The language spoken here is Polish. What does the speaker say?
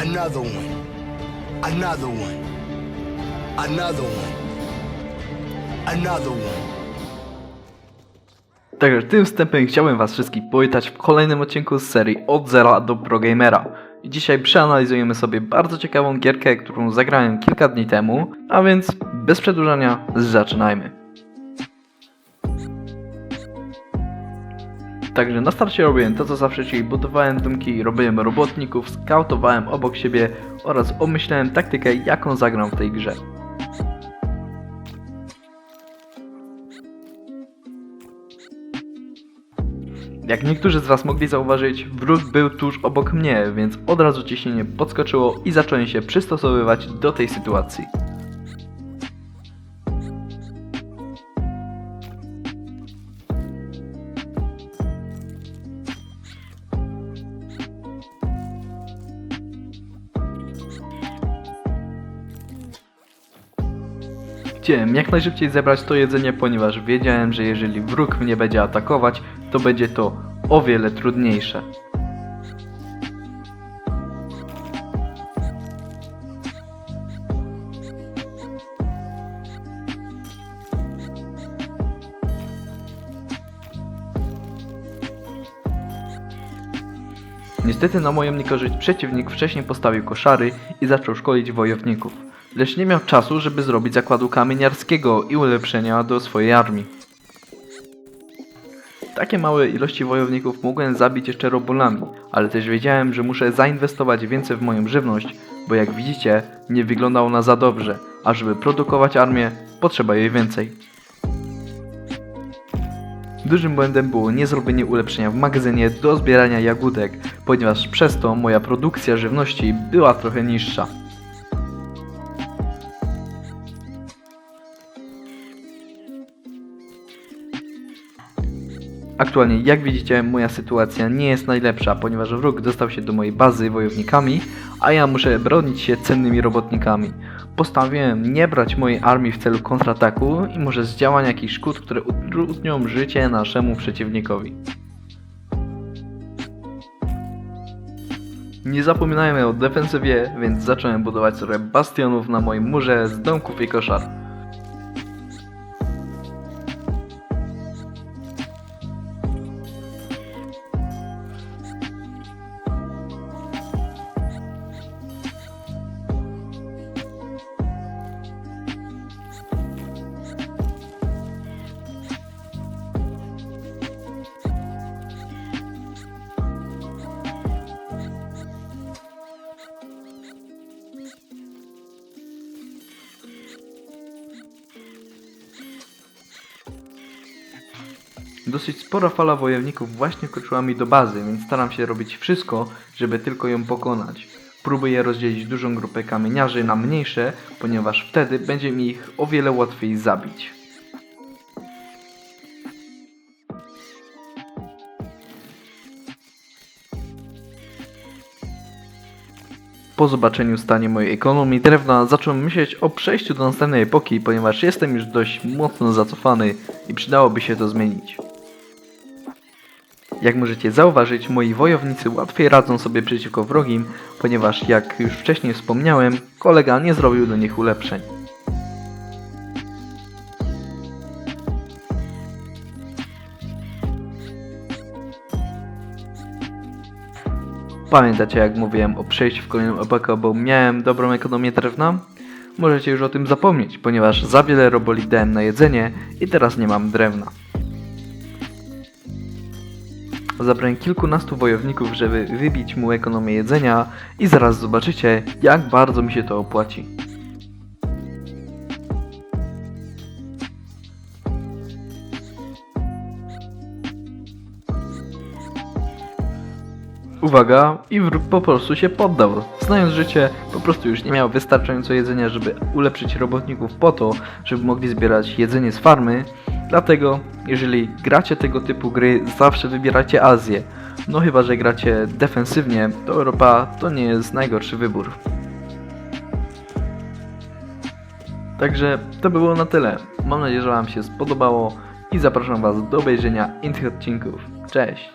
Another one. Another one. Another one. Another one. Także tym wstępem chciałbym Was wszystkich powitać w kolejnym odcinku z serii Od Zera do Pro Gamera. I dzisiaj przeanalizujemy sobie bardzo ciekawą gierkę, którą zagrałem kilka dni temu, a więc bez przedłużania zaczynajmy. Także na starcie robiłem to co zawsze, czyli budowałem domki, robiłem robotników, skautowałem obok siebie oraz obmyślałem taktykę jaką zagram w tej grze. Jak niektórzy z Was mogli zauważyć, wróg był tuż obok mnie, więc od razu ciśnienie podskoczyło i zacząłem się przystosowywać do tej sytuacji. Chciałem jak najszybciej zebrać to jedzenie, ponieważ wiedziałem, że jeżeli wróg mnie będzie atakować, to będzie to o wiele trudniejsze. Niestety na moją niekorzyść przeciwnik wcześniej postawił koszary i zaczął szkolić wojowników, lecz nie miał czasu, żeby zrobić zakładu kamieniarskiego i ulepszenia do swojej armii. Takie małe ilości wojowników mogłem zabić jeszcze robulami, ale też wiedziałem, że muszę zainwestować więcej w moją żywność, bo jak widzicie, nie wygląda ona za dobrze, a żeby produkować armię, potrzeba jej więcej. Dużym błędem było niezrobienie ulepszenia w magazynie do zbierania jagódek, ponieważ przez to moja produkcja żywności była trochę niższa. Aktualnie, jak widzicie, moja sytuacja nie jest najlepsza, ponieważ wróg dostał się do mojej bazy wojownikami, a ja muszę bronić się cennymi robotnikami. Postanowiłem nie brać mojej armii w celu kontrataku i może z działań jakichś szkód, które utrudnią życie naszemu przeciwnikowi. Nie zapominajmy o defensywie, więc zacząłem budować sobie bastionów na moim murze z domków i koszar. Dosyć spora fala wojowników właśnie wkroczyła mi do bazy, więc staram się robić wszystko, żeby tylko ją pokonać. Próbuję rozdzielić dużą grupę kamieniarzy na mniejsze, ponieważ wtedy będzie mi ich o wiele łatwiej zabić. Po zobaczeniu stanie mojej ekonomii drewna zacząłem myśleć o przejściu do następnej epoki, ponieważ jestem już dość mocno zacofany i przydałoby się to zmienić. Jak możecie zauważyć, moi wojownicy łatwiej radzą sobie przeciwko wrogim, ponieważ jak już wcześniej wspomniałem, kolega nie zrobił do nich ulepszeń. Pamiętacie jak mówiłem o przejściu w kolejną epokę, bo miałem dobrą ekonomię drewna? Możecie już o tym zapomnieć, ponieważ za wiele roboli dałem na jedzenie i teraz nie mam drewna. Zabrałem kilkunastu wojowników, żeby wybić mu ekonomię jedzenia i zaraz zobaczycie, jak bardzo mi się to opłaci. Uwaga, i wróg po prostu się poddał. Znając życie, po prostu już nie miał wystarczająco jedzenia, żeby ulepszyć robotników po to, żeby mogli zbierać jedzenie z farmy. Dlatego, jeżeli gracie tego typu gry, zawsze wybierajcie Azję. No chyba, że gracie defensywnie, to Europa to nie jest najgorszy wybór. Także to by było na tyle. Mam nadzieję, że Wam się spodobało i zapraszam Was do obejrzenia innych odcinków. Cześć!